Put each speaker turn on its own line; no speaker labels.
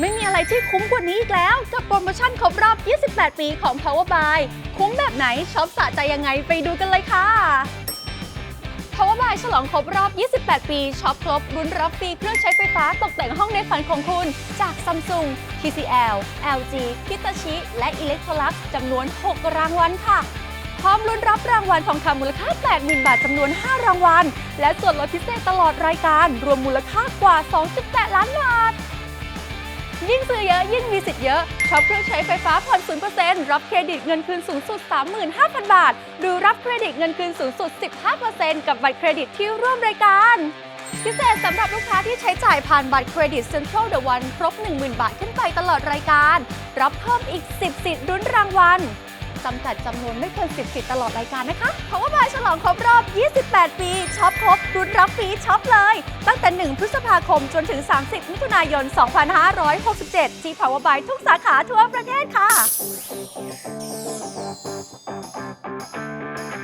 ไม่มีอะไรที่คุ้มกว่านี้อีกแล้ว กับโปรโมชั่นครบรอบ 28 ปีของ Power Buy คุ้มแบบไหนช็อปสะใจยังไงไปดูกันเลยค่ะ Power Buy ฉลองครบรอบ 28 ปีช็อปครบรุ้นรับฟรีเครื่องใช้ไฟฟ้าตกแต่งห้องในฝันของคุณ จาก Samsung TCL LG Hitachi และ Electrolux จำนวน 6 รางวัลค่ะพร้อมลุ้นรับรางวัลทองคำมูลค่า 80,000 บาทจำนวน 5 รางวัล และส่วนลดพิเศษตลอดรายการ รวมมูลค่ากว่า 2.8 ล้านบาท ยิ่งซื้อเยอะ ยิ่งมีสิทธิ์เยอะช็อปเครื่องใช้ไฟฟ้าผ่อน0%รับเครดิตเงินคืนสูงสุด 35,000 บาท หรือรับเครดิตเงินคืนสูงสุด 15%กับบัตรเครดิตที่ร่วมรายการพิเศษสำหรับลูกค้าที่ใช้จ่ายผ่านบัตรเครดิต Central The One ครบ 10,000 บาทขึ้นไปตลอดรายการ รับเพิ่มอีก 10 สิทธิ์รุ้นรางวัลจำกัดจำนวนไม่เกิน 10 สิทธิ์ตลอดรายการนะคะเพราะว่าบายฉลองครบรอ 28 ปี ช็อปครบรุ้นรับฟรีช็อปเลย ตั้งแต่ 1 พฤษภาคมจนถึง 30 มิถุนายน 2567 ที่ Power by ทุกสาขาทั่วประเทศค่ะ